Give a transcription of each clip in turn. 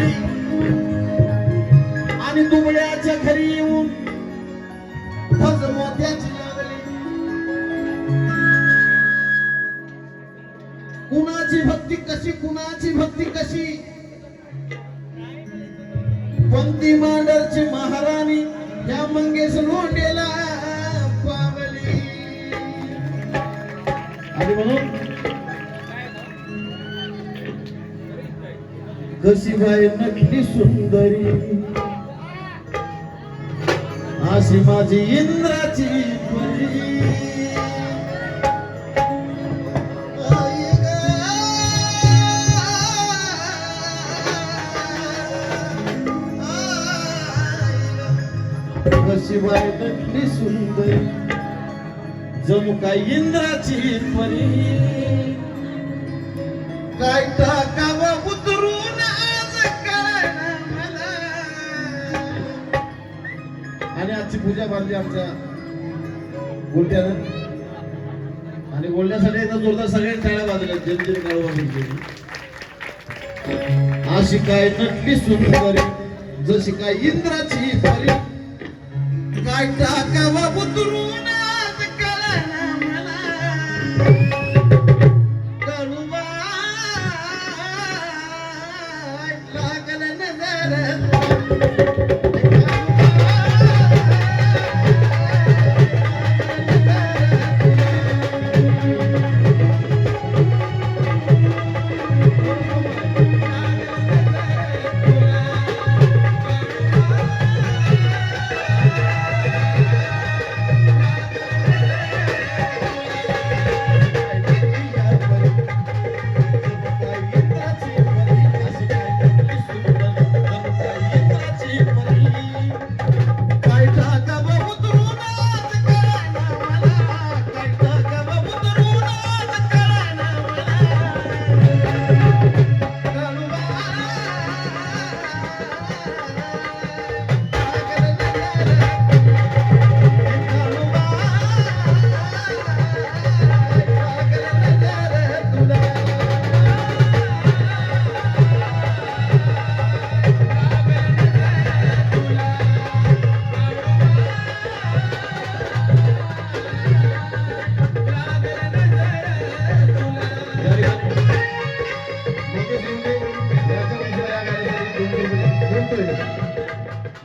आली आणि दुबळ्याच्या घरी येऊन मोत्याची लागली. कुणाची भक्ती कशी कुणाची भक्ती कशी? पंक्ती मांडरची महाराणी या मंगेश लोंडेला पावली. आणि म्हणून कशी बाई नकली सुंदरी? अशी माझी इंद्राची परी शिवाय ग. सुंदर. बाई जणू काय इंद्राची परी काय टाकावा आजची पूजा बांधली आमच्या गोट्यानं. आणि बोलण्यासाठी एकदा जोरदार सगळे टाळ्या वाजल्या जनजन जन अशी काय नटली सुंदरी जशी काय इंद्राची परी काय टाकावा उतरून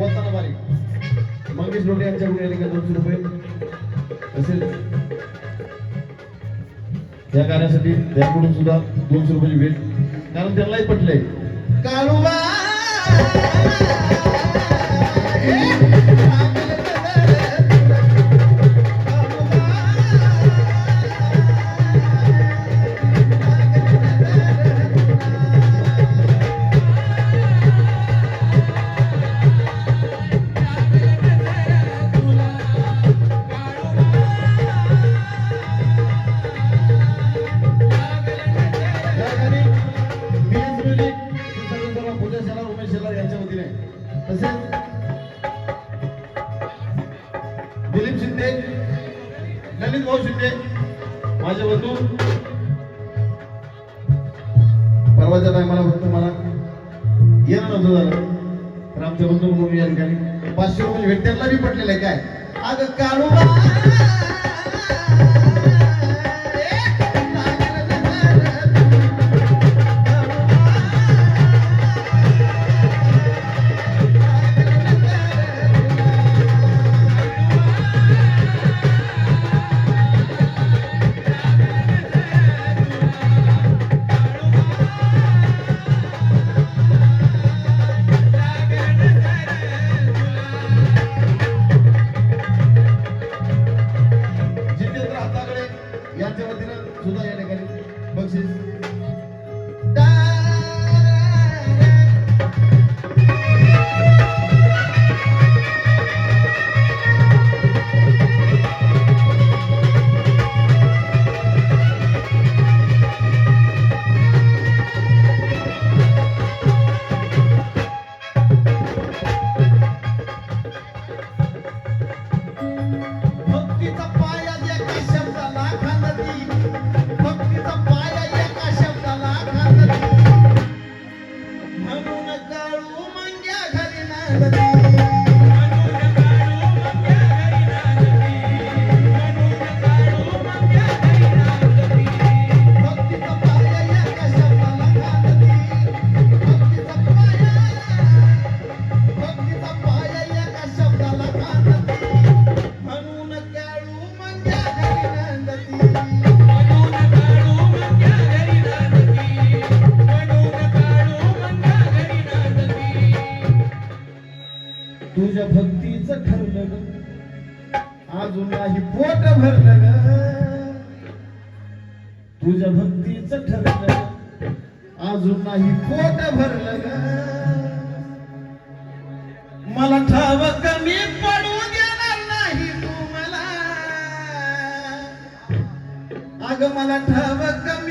बोलताना बारीक. मंगेश लोटे यांच्या यायला दोनशे रुपये. तसेच या गाण्यासाठी त्याकडून सुद्धा दोनशे रुपये भेट. कारण त्यांनाही पटलंय. काळूबा. त्यांच्या वतीने. तसेच दिलीप शिंदे ललित भाऊ शिंदे माझे बंधू. परवाच्या टायमाला फक्त मला येणं नव्हतं झालं. तर आमचे बंधू म्हणून या ठिकाणी पाचशे रुपये भेट बी पटलेलं आहे. काय? अगं काढू भक्तीच ठरलं. अजून नाही पोट भरलं ग. मला ठाव कमी पडू देणार नाही तू मला. अग मला ठाव कमी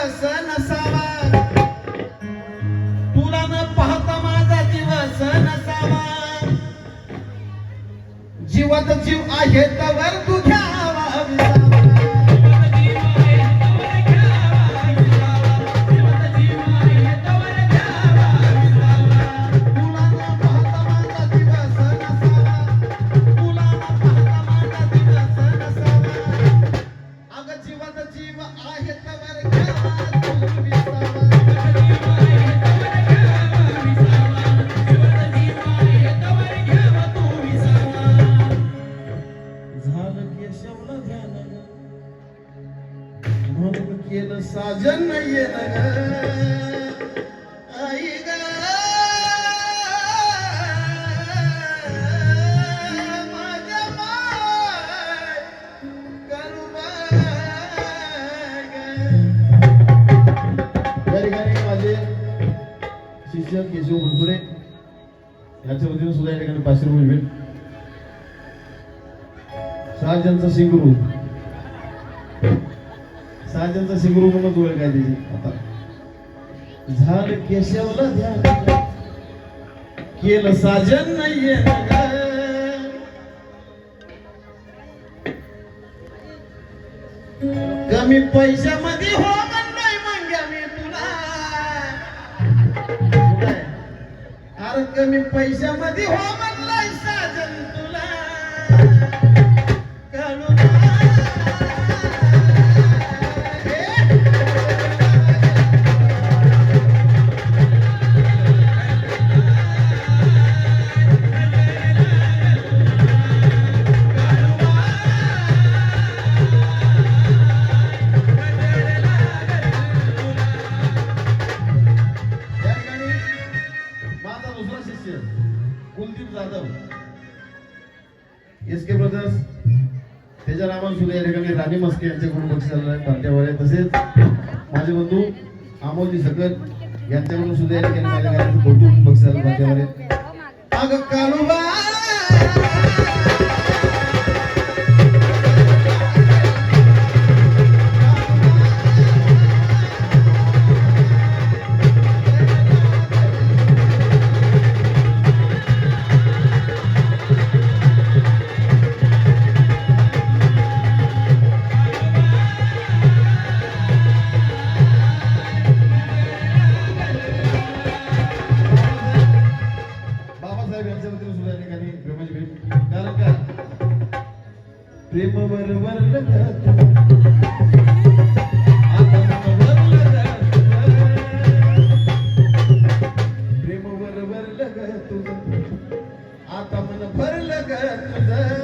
दिवस नसावा तुला न पाहता माझा दिवस नसावा जीवात जीव आहे तवर केशव बनसुरे याच्या वतीने सुद्धा या ठिकाणी पाचशे रुपये भेट. शहाजनचा शिंगरू शहाजनचा शिंगरू म्हणून ओळख काय त्याची आता. झालं केशवला ध्यान. केलं साजन नाहीये कमी पैशामध्ये हो अरे कमी पैशामध्ये हो मस्के ब्रदर्स त्याच्या नावाने सुद्धा या ठिकाणी राणी मस्के यांच्याकडून बक्षीस आलेलं आहे पार्ट्यावर आहे. तसेच माझे बंधू अमोलजी सकट यांच्याकडून सुद्धा या ठिकाणी माझ्या घराचं कौतुक बक्षीस आलं पार्ट्यावर आहे. अग काळूबा आता मन